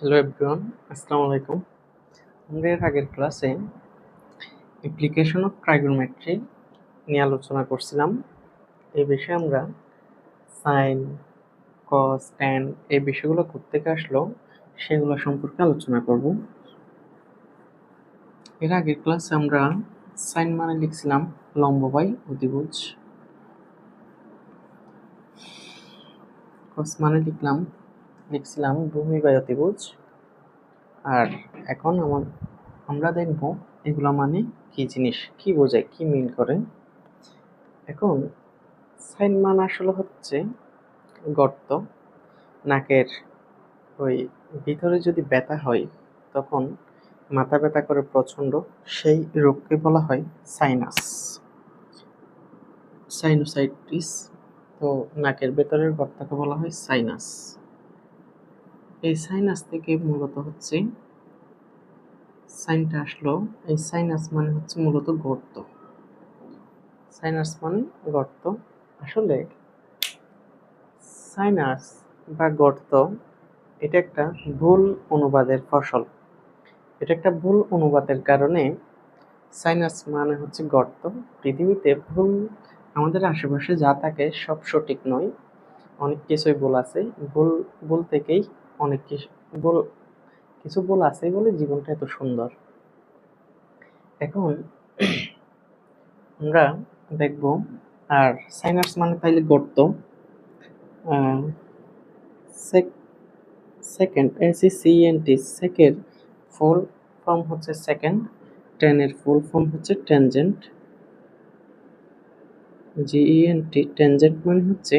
Hello everyone আসসালামু আলাইকুম আমরা এর আগের ক্লাসে অ্যাপ্লিকেশন অফ ট্রাইগোনোমেট্রি নিয়ে আলোচনা করছিলাম। এই বিষয়ে আমরা সাইন কস ট্যান এই বিষয়গুলো থেকে আসলো সেগুলো সম্পর্কে আলোচনা করব। এর আগের ক্লাসে আমরা সাইন মানে লিখছিলাম লম্ব বাই অতিভুজ কস মানে লিখলাম, লিখছিলাম ভূমি বাই অতিভুজ আর এখন আমার, আমরা দেখব এগুলো মানে কি জিনিস, কি বোঝায়, কি মিল করে। এখন সাইন মান আসলে হচ্ছে গর্ত, নাকের ওই ভিতরে যদি ব্যথা হয়, তখন মাথা ব্যথা করে প্রচণ্ড, সেই রোগকে বলা হয় সাইনাস সাইনোসাইটিস তো নাকের ভেতরের গর্তাকে বলা হয় সাইনাস এই সাইনাস থেকে মূলত হচ্ছে সাইনটা আসলো। এই সাইনাস মানে হচ্ছে মূলত গর্ত। সাইনাস মানে গর্ত। আসলে সাইনাস বা গর্ত, এটা একটা ভুল অনুবাদের ফসল। এটা একটা ভুল অনুবাদের কারণে সাইনাস মানে হচ্ছে গর্ত। পৃথিবীতে ভুল, আমাদের আশেপাশে যা থাকে সব সঠিক নয়। অনেক কিছুই ভুল আছে। ভুল ভুল থেকেই অনেক কিছু ভুল কিছু ভুল আছে বলে জীবনটা এত সুন্দর। এখন আমরা দেখব, আর সাইনাস মানে তাইলে গর্ত। Secant S C C N T সেকের full form হচ্ছে সেকেন্ড টেনের ফুল ফর্ম হচ্ছে tangent G E N T tangent মানে হচ্ছে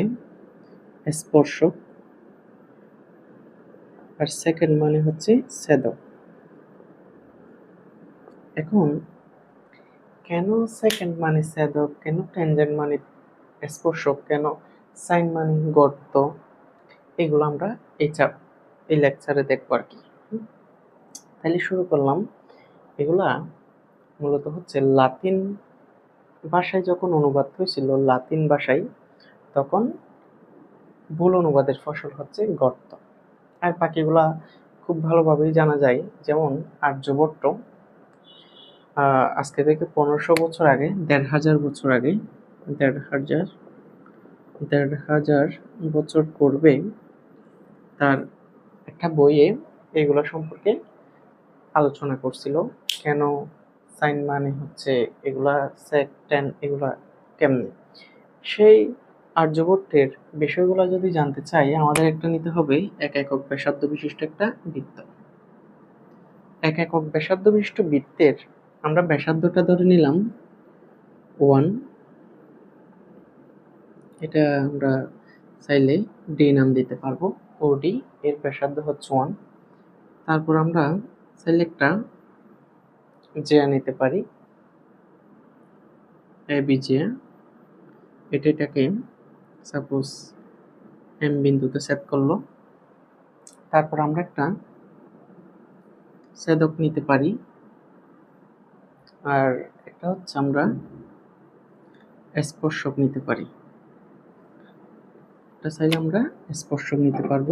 স্পর্শক। আর সেকেন্ড মানে হচ্ছে সেদক এখন, কেন সেকেন্ড মানে সেদক কেন টেনজেন্ট মানে স্পর্শক? কেন সাইন মানে গর্ত? এগুলো আমরা এই চাপ এই লেকচারে দেখব আর কি। তাহলে শুরু করলাম। এগুলা মূলত হচ্ছে লাতিন ভাষায় যখন অনুবাদ হয়েছিল লাতিন ভাষায়, তখন ভুল অনুবাদের ফসল হচ্ছে গর্ত। আর পাখিগুলা খুব ভালোভাবেই জানা যায়। যেমন আর্যভট্ট আজকে থেকে পনেরোশো বছর আগে, দেড় হাজার বছর আগে, দেড় হাজার দেড় হাজার বছর পূর্বে তার একটা বইয়ে এগুলো সম্পর্কে আলোচনা করছিল। কেন সাইন মানে হচ্ছে এগুলা সেক টেন এগুলা কেমনে? সেই আর্যভট্টের বিষয়গুলো যদি জানতে চাই, আমাদের একটা নিতে হবে এক একক ব্যাসার্ধ বিশিষ্ট একটা বৃত্ত। এক একক ব্যাসার্ধ বিশিষ্ট বৃত্তের আমরা ব্যাসার্ধটা ধরে নিলাম ওয়ান। এটা আমরা চাইলে ডি নাম দিতে পারব ও ডি এর ব্যাসার্ধ হচ্ছে ওয়ান। তারপর আমরা চাইলে একটা জেয়া নিতে পারি, এ বি জেয়া এটা এটাকে সাপোজ এম বিন্দুতে সেট করল। তারপর আমরা একটা সেদক নিতে পারি। আর একটা হচ্ছে আমরা স্পর্শক নিতে পারি। এটা চাইলে আমরা স্পর্শক নিতে পারব।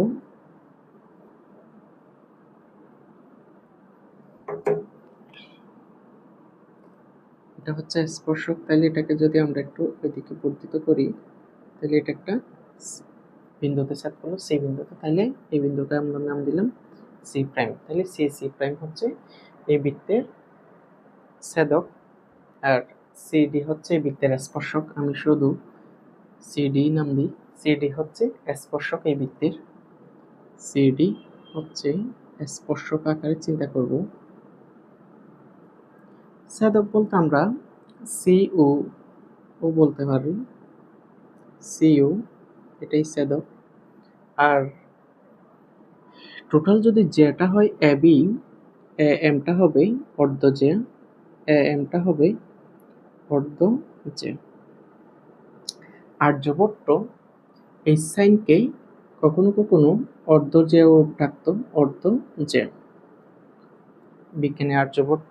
এটা হচ্ছে স্পর্শক। তাহলে এটাকে যদি আমরা একটু এদিকে বর্ধিত করি তাহলে এটা একটা বিন্দুতে সেট করল, সি বিন্দুতে। তাহলে এই বিন্দুটা আমরা নাম দিলাম সি প্রাইম। তাহলে সি সি প্রাইম হচ্ছে এই বৃত্তের ছেদক, আর সিডি হচ্ছে বৃত্তের স্পর্শক। আমি শুধু সিডি নাম দিই। সিডি হচ্ছে স্পর্শক এই বৃত্তের। সিডি হচ্ছে স্পর্শক আকারে চিন্তা করব। ছেদক বলতে আমরা সিও ও বলতে পারি। সিও এটাই ছেদক আর টোটাল যদি যেটা হয় এবি এমটা হবে অর্ধ জে এমটা হবে অর্ধ জে। আর্যভট্ট, এই সাইনকেই কখনো কখনো অর্ধ জেও ডাকত অর্ধ জে। বিজ্ঞানী আর্যভট্ট,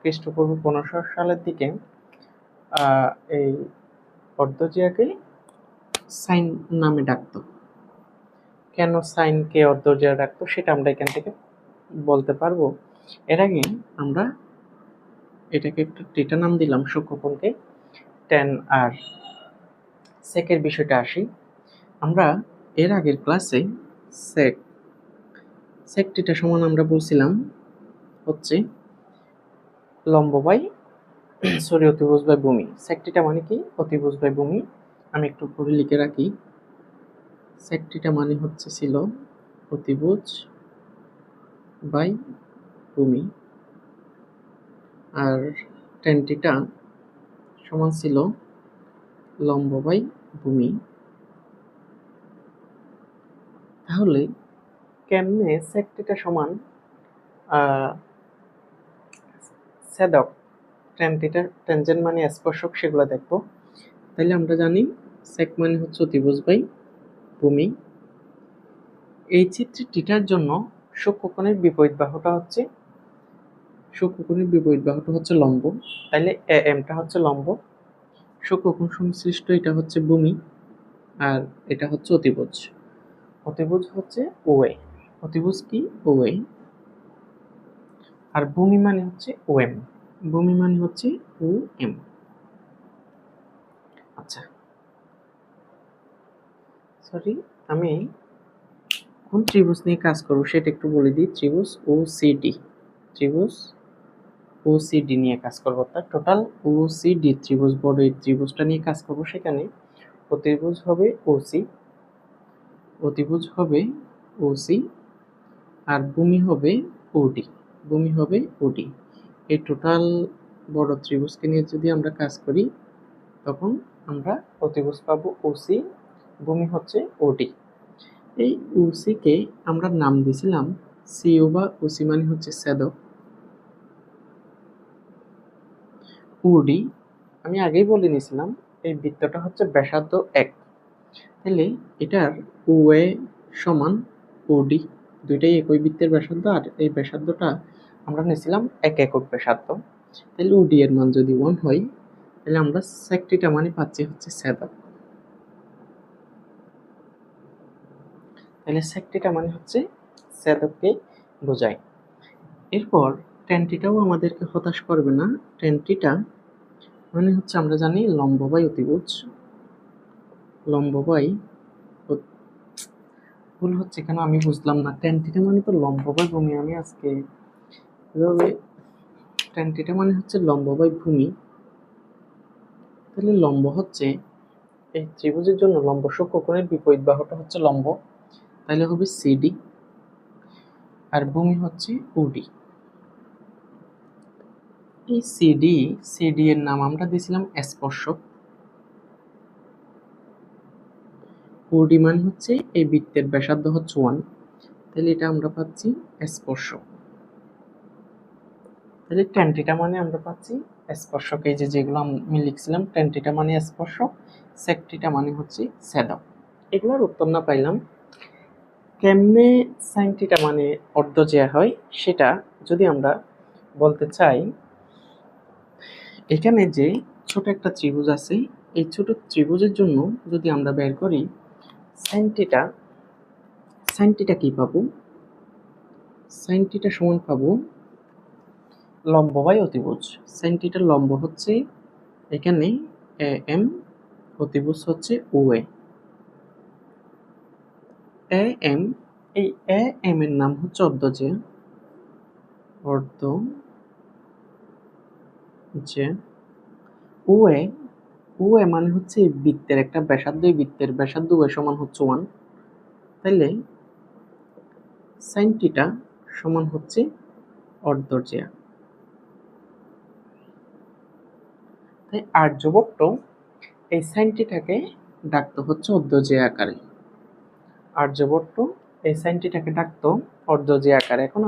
খ্রিস্টপূর্ব পনেরোশো সালের দিকে এই অর্ধজিয়াকে সাইন নামে ডাকত। কেন সাইনকে অর্ধজয়া রাখতো সেটা আমরা এখান থেকে বলতে পারব। এর আগে আমরা এটাকে একটা টেটা নাম দিলাম সূক্ষ্মকোণকে টেন আর সেকের বিষয়টা আসি। আমরা এর আগের ক্লাসে সেক সেক টিটা সমান আমরা বলছিলাম হচ্ছে লম্ব বাই সরি অতিভুজ বাই ভূমি। সেক মানে কি? অতিভুজ বাই ভূমি আমি একটু পরে লিখে রাখি। সেক টিটা মানে হচ্ছে ছিল অতিভুজ বাই ভূমি। আর টেন টিটা সমান ছিল লম্ব বাই ভূমি। তাহলে কেমনে সেকটিটা সমান সেদক টেনটিটা টেনজেন্ট মানে স্পর্শক, সেগুলো দেখব। তাহলে আমরা জানি সেক মানে হচ্ছে অতিভুজ বাই ভূমি। এই চিত্রে টিটার জন্য সূক্ষ্মকোণের বিপরীত বাহুটা হচ্ছে, সূক্ষ্মকোণের বিপরীত বাহুটা হচ্ছে লম্ব। তাহলে এ এমটা হচ্ছে লম্ব। সূক্ষ্মকোণ সংশ্লিষ্ট এটা হচ্ছে ভূমি আর এটা হচ্ছে অতিভুজ। অতিভুজ হচ্ছে ওয়ে অতিভুজ কি? ওয়ে আর ভূমি মানে হচ্ছে ওএম ভূমি মানে হচ্ছে ও এম সরি আমি কোন ত্রিভুজ নিয়ে কাজ করব সেটা একটু বলে দিই। ত্রিভুজ ও সিডি ত্রিভুজ ও সিডি নিয়ে কাজ করব। অর্থাৎ টোটাল ও সিডি ত্রিভুজ বড় এই ত্রিভুজটা নিয়ে কাজ করব সেখানে। ও অতিভুজ হবে ওসি অতিভুজ হবে ওসি আর ভূমি হবে ওডি ভূমি হবে ওডি এই টোটাল বড় ত্রিভুজকে নিয়ে যদি আমরা কাজ করি, তখন আমরা অতিভুজ পাবো ওসি ভূমি হচ্ছে ওডি এই ওসিকে আমরা নাম দিয়েছিলাম সিও বা ওসি মানে হচ্ছে সেদক ওডি আমি আগেই বলে নিয়েছিলাম, এই বৃত্তটা হচ্ছে ব্যাসার্ধ এক। তাহলে এটার ওয়ে সমান ওডি দুইটাই একই বৃত্তের ব্যাসার্ধ, আর এই ব্যাসার্ধটা আমরা নিয়েছিলাম এক একক ব্যাসার্ধ। তাহলে ওডি এর মান যদি ওয়ান হয়, তাহলে আমরা সেকটিটা মানে পাচ্ছি হচ্ছে সেদক তাহলে সেকটিটা মানে হচ্ছে সেদককে বোঝায়। এরপর টেনটিটাও আমাদেরকে হতাশ করবে না। টেনটিটা মানে হচ্ছে আমরা জানি লম্ব বাই অতিভুজ। লম্ব ভুল হচ্ছে কেন? আমি বুঝলাম না। টেনটিটা মানে তো লম্ব বাই ভূমি। আমি আজকে এভাবে টেনটিটা মানে হচ্ছে লম্ব বাই ভূমি। তাহলে লম্ব হচ্ছে এই ত্রিভুজের জন্য লম্ব সূক্ষ্মকোণের বিপরীত বাহুটা হচ্ছে লম্ব। তাহলে হবে সিডি আর ভূমি হচ্ছে ওডি এই সিডি সিডি এর নাম আমরা দিয়েছিলাম স্পর্শক। ওডি মানে হচ্ছে এই বৃত্তের ব্যাসার্ধ হচ্ছে ওয়ান তাহলে এটা আমরা পাচ্ছি স্পর্শক। তাহলে টেন্টিটা মানে আমরা পাচ্ছি স্পর্শক। এই যে যেগুলো আমি লিখছিলাম টেন্টিটা মানে স্পর্শক সেকটিটা মানে হচ্ছে সেদক এগুলোর উত্তর না পাইলাম। কেমনে সাইনটিটা মানে অর্ধ যে হয় সেটা যদি আমরা বলতে চাই, এখানে যে ছোট একটা ত্রিভুজ আছে, এই ছোট ত্রিভুজের জন্য যদি আমরা বের করি সাইনটিটা সাইনটিটা কি পাবো? সাইনটিটা সমান পাবো লম্ব বাই অতিভুজ। সাইনটিটার লম্ব হচ্ছে এখানে এ এম, অতিভুজ হচ্ছে ও এ। এ এম এই এ এম এর নাম হচ্ছে অর্ধজে অর্ধ যে ও এ ও এ মানে হচ্ছে বৃত্তের একটা ব্যাসার্ধ বৃত্তের ব্যাসার্ধ ও সমান হচ্ছে ওয়ান। তাইলে সাইন টিটা সমান হচ্ছে অর্ধজেয়া তাই আর্যভট্ট এই সাইনটিটাকে ডাকতো হচ্ছে অর্ধজে আকারে। আর্যভট্ট এই সাইনটিটাকে ডাকতো অর্ধজে আকার। এখন